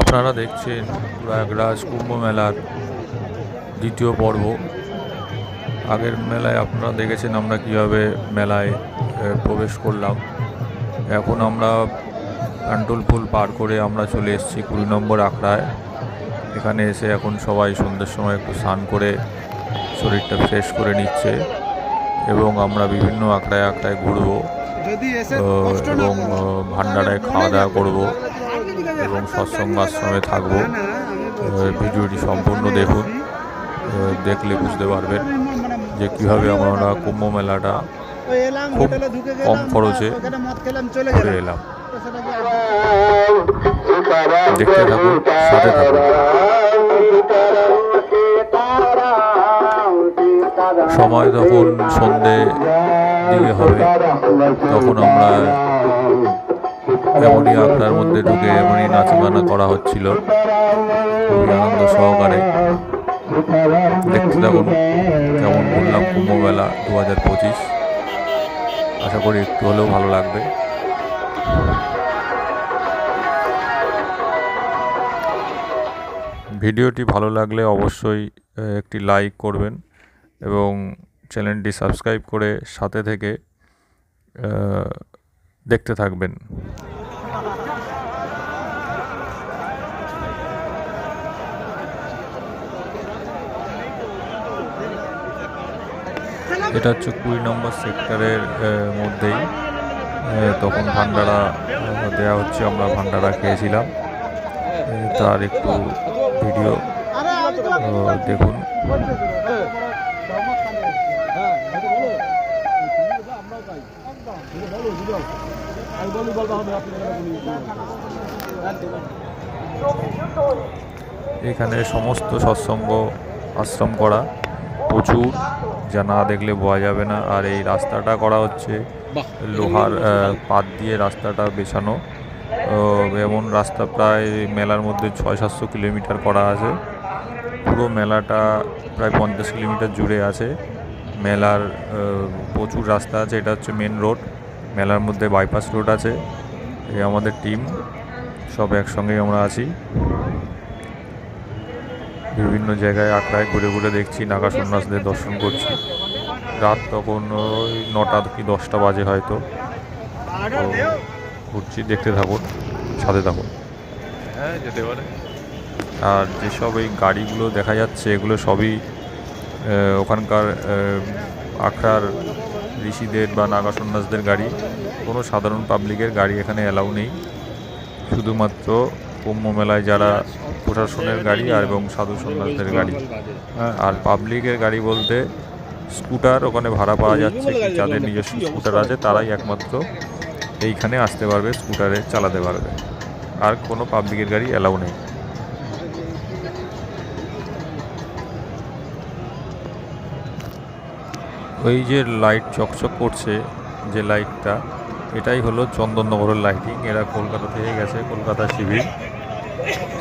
আপনারা দেখছেন প্রয়াগরাজ কুম্ভ মেলার দ্বিতীয় পর্ব। আগের মেলায় আপনারা দেখেছেন আমরা কীভাবে মেলায় প্রবেশ করলাম। এখন আমরা ফুল পার করে আমরা চলে এসেছি কুড়ি নম্বর আখড়ায়। এখানে এসে এখন সবাই সন্ধ্যের সময় একটু স্নান করে শরীরটা ফ্রেশ করে নিচ্ছে এবং আমরা বিভিন্ন আখড়ায় আখড়ায় ঘুরবো এবং। ভান্ডারায় খাওয়া দাওয়া করব। এবং সৎসঙ্গ আশ্রমে থাকব। ভিডিওটি সম্পূর্ণ দেখুন। দেখলে বুঝতে পারবেন যে কীভাবে আমরা কুম্ভ মেলাটা খুব কম খরচে ঘুরে এলাম। দেখতে থাকুন, সাথে থাকুন। সময় তখন সন্ধে দিকে হবে, তখন আমরা এমনই আখড়ার মধ্যে ঢুকে এমনই নাচ গানা করা হচ্ছিল। খুবই আনন্দ সহকারে। দেখতে থাকুন কেমন ঘুরলাম কুম্ভ মেলা দু হাজার পঁচিশ। আশা করি একটু হলেও ভালো লাগবে। ভিডিওটি ভালো লাগলে অবশ্যই একটি লাইক করবেন এবং চ্যানেলটি সাবস্ক্রাইব করে সাথে থেকে দেখতে থাকবেন। এটা হচ্ছে কুড়ি নম্বর সেক্টরের মধ্যেই। তখন ভান্ডারা দেওয়া হচ্ছে, আমরা ভান্ডারা খেয়েছিলাম। তার একটু ভিডিও দেখুন। এখানে সমস্ত সৎসঙ্গ আশ্রম করা প্রচুর। যা না দেখলে বোঝা যাবে না। আর এই রাস্তাটা করা হচ্ছে লোহার পাত দিয়ে রাস্তাটা বেছানো। এমন রাস্তা প্রায় মেলার মধ্যে ছয় সাতশো কিলোমিটার করা আছে। পুরো মেলাটা প্রায় পঞ্চাশ কিলোমিটার জুড়ে আছে। মেলার প্রচুর রাস্তা আছে। এটা হচ্ছে মেন রোড মেলার মধ্যে বাইপাস রোড আছে। এই আমাদের টিম সব একসঙ্গেই আমরা আছি। বিভিন্ন জায়গায় আখড়ায় ঘুরে ঘুরে দেখছি নাগা সন্ন্যাসদের দর্শন করছি। রাত তখন ওই নটা কি দশটা বাজে হয়তো। ঘুরছি দেখতে থাকুন সাথে থাকুন। হ্যাঁ যেতে পারে। আর যেসব এই গাড়িগুলো দেখা যাচ্ছে এগুলো সবই ওখানকার আখড়ার ঋষিদের বা নাগা সন্ন্যাসদের গাড়ি। কোনো সাধারণ পাবলিকের গাড়ি এখানে অ্যালাউ নেই। শুধুমাত্র কুম্ভ মেলায় যারা প্রশাসনের গাড়ি আর এবং সাধু সন্ন্যাসদের গাড়ি। আর পাবলিকের গাড়ি বলতে স্কুটার ওখানে ভাড়া পাওয়া যাচ্ছে যাদের নিজস্ব স্কুটার আছে, তারাই একমাত্র এইখানে আসতে পারবে, স্কুটারে চালাতে পারবে। আর কোনো পাবলিকের গাড়ি অ্যালাউ নেই। ওই যে লাইট চকচক করছে, যে লাইটটা, এটাই হলো চন্দননগরের লাইটিং এরা কলকাতা থেকে গেছে, কলকাতা শিবির।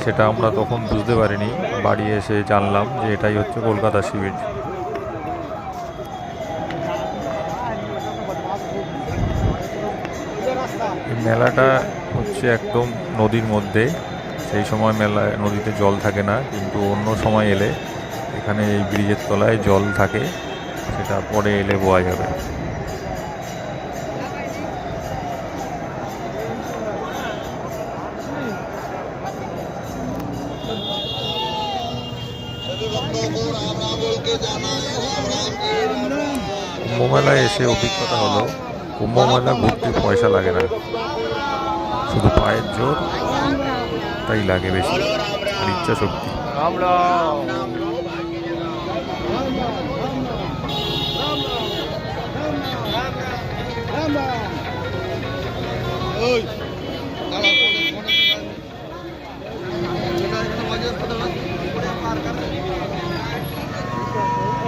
সেটা আমরা তখন বুঝতে পারিনি। বাড়ি এসে জানলাম যে এটাই হচ্ছে কলকাতা শিবির মেলাটা হচ্ছে একদম নদীর মধ্যে। সেই সময় মেলায় নদীতে জল থাকে না, কিন্তু অন্য সময় এলে এখানে এই ব্রিজের তলায় জল থাকে। সেটা পরে এলে বোয়া যাবে। কুম্ভ মেলায় এসে অভিজ্ঞতা হলো কুম্ভ মেলা ঘুরতে পয়সা লাগে না। শুধু পায়ের জোর, তাই লাগে বেশি, আর ইচ্ছা শক্তি।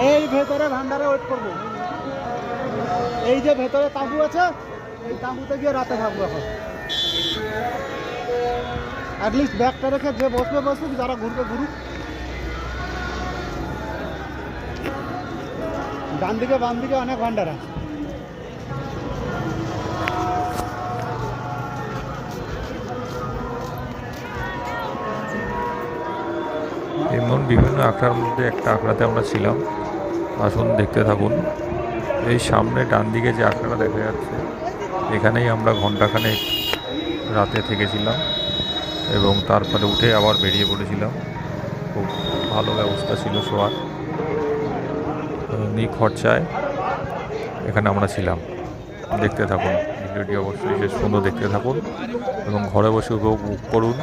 এই ভেতরে ভান্ডারে ওয়েট করব। এই যে ভেতরে তাঁবু আছে, এই তাঁবুতে গিয়ে রাতে থাকব এখন। অ্যাটলিস্ট ব্যাগটা রেখে যে বসবে, বসুক, যারা ঘুরবে, ঘুরুক। ডান দিকে বাম দিকে অনেক ভান্ডার আছে। বিভিন্ন আখড়ার মধ্যে একটা আখড়াতে আমরা ছিলাম। আসুন দেখতে থাকুন। এই সামনে ডান দিকে যে আখড়াটা দেখা যাচ্ছে, এখানেই আমরা ঘন্টাখানেক রাতে থেকেছিলাম এবং তারপরে উঠে আবার বেরিয়ে পড়েছিলাম। খুব ভালো ব্যবস্থা ছিল শোয়ার। নি খরচায় এখানে আমরা ছিলাম। দেখতে থাকুন। ভিডিওটি অবশ্যই শেষ পর্যন্ত দেখতে থাকুন এবং ঘরে বসে উপভোগ করুন।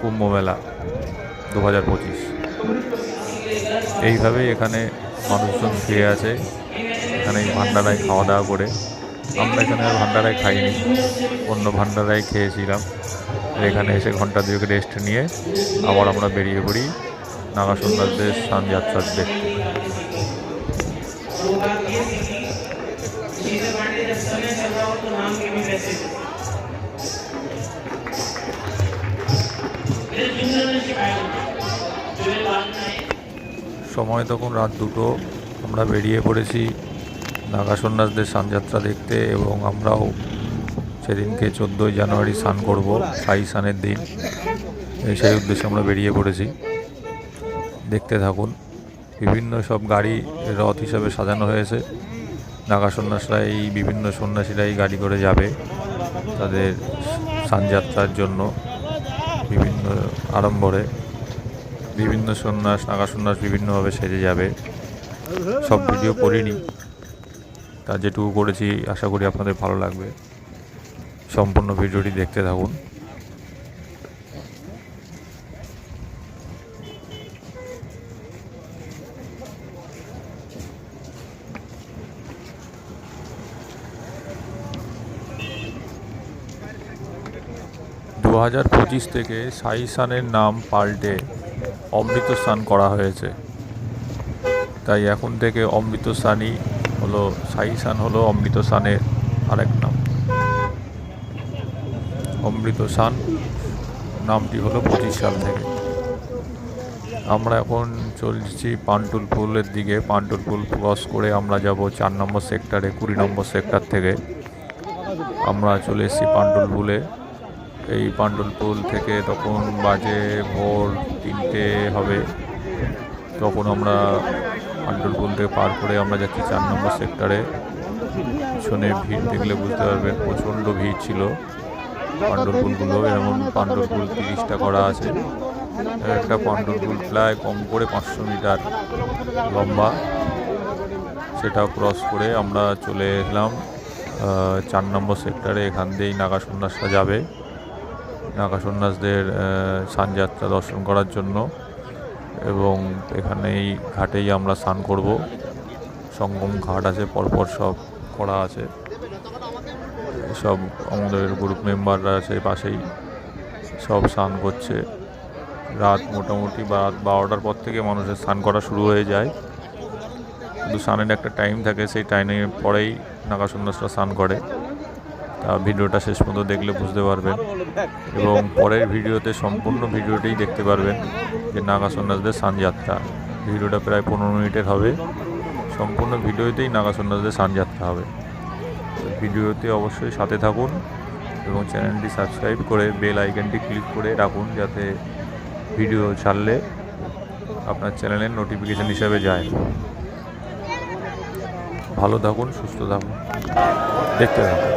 কুম্ভ মেলা দু হাজার পঁচিশ। এইভাবেই এখানে মানুষজন শুয়ে আছে। এখানে ভান্ডারায় খাওয়া দাওয়া করে। আমরা এখানে ভান্ডারায় খাইনি। অন্য ভান্ডারায় খেয়েছিলাম। এখানে এসে ঘণ্টা দুয়েক রেস্ট নিয়ে আবার আমরা বেরিয়ে পড়ি। নাগা সন্ন্যাসদের স্থান যাত্রার দেখতে সময় তখন রাত দুটো। আমরা বেরিয়ে পড়েছি নাগা সন্ন্যাসদের স্নানযাত্রা দেখতে এবং আমরাও সেদিনকে চোদ্দোই জানুয়ারি স্নান করব সাই স্নানের দিন। এই সেই উদ্দেশ্যে আমরা বেরিয়ে পড়েছি। দেখতে থাকুন, বিভিন্ন সব গাড়ি রথ হিসাবে সাজানো হয়েছে। নাগা সন্ন্যাসরা এই বিভিন্ন সন্ন্যাসীরা এই গাড়ি করে যাবে তাদের স্নানযাত্রার জন্য বিভিন্ন আড়ম্বরে। বিভিন্ন সন্ন্যাস নাগা সন্ন্যাস বিভিন্নভাবে সেজে যাবে। সব ভিডিও করিনি। তা যেটুকু করেছি, আশা করি আপনাদের ভালো লাগবে। সম্পূর্ণ ভিডিওটি দেখতে থাকুন। দু হাজার পঁচিশ থেকে সাইসানের নাম পাল্টে অমৃত স্নান করা হয়েছে। তাই এখন থেকে অমৃত স্নানই হলো সাই সান হলো অমৃত স্নানের আরেক নাম। অমৃত স্নান নামটি হলো পঁচিশ সাল থেকে। আমরা এখন চলছি পান্টুল পুলের দিকে। পান্টুল পুল ক্রস করে আমরা যাব চার নম্বর সেক্টরে, কুড়ি নম্বর সেক্টর থেকে। আমরা চলে এসেছি পান্টুল পুলে এই পান্ডুল পুল থেকে তখন বাজে ভোর তিনটে হবে। তখন আমরা পান্ডুল পুল থেকে পার করে আমরা যাচ্ছি চার নম্বর সেক্টরে। পিছনে ভিড় দেখলে বুঝতে পারবেন প্রচণ্ড ভিড় ছিল। পান্ডুল পুলগুলো এমন পান্ডুল পুল তিরিশটা করা আছে। একটা পান্ডুল পুল প্রায় কম করে পাঁচশো মিটার লম্বা। সেটা ক্রস করে আমরা চলে এলাম চার নম্বর সেক্টরে। এখান দিয়েই নাগা সন্ন্যাসরা যাবে। নাগা সন্ন্যাসদের আহ, স্নানযাত্রা দর্শন করার জন্য এবং এখানেই ঘাটেই আমরা স্নান করব। সঙ্গম ঘাট আছে পরপর সব করা আছে। সব আমাদের গ্রুপ মেম্বাররা আছে পাশেই সব স্নান করছে। রাত মোটামুটি বা রাত বারোটার পর থেকে মানুষের স্নান করা শুরু হয়ে যায়। কিন্তু স্নানের একটা টাইম থাকে সেই টাইমের পরেই নাগা সন্ন্যাসরা স্নান করে। তা ভিডিওটা শেষ পর্যন্ত দেখলে বুঝতে পারবেন। এবং পরের ভিডিওতে সম্পূর্ণ ভিডিওটাই দেখতে পারবেন যে নাগা সন্ন্যাসদের স্নানযাত্রা ভিডিওটা প্রায় পনেরো মিনিটের হবে। সম্পূর্ণ ভিডিওতেই নাগা সন্ন্যাসদের স্নানযাত্রা হবে। ভিডিওতে অবশ্যই সাথে থাকুন এবং চ্যানেলটি সাবস্ক্রাইব করে বেল আইকনটি ক্লিক করে রাখুন যাতে ভিডিও ছাড়লে আপনার চ্যানেলের নোটিফিকেশান হিসাবে যায়। ভালো থাকুন, সুস্থ থাকুন। দেখতে থাকুন।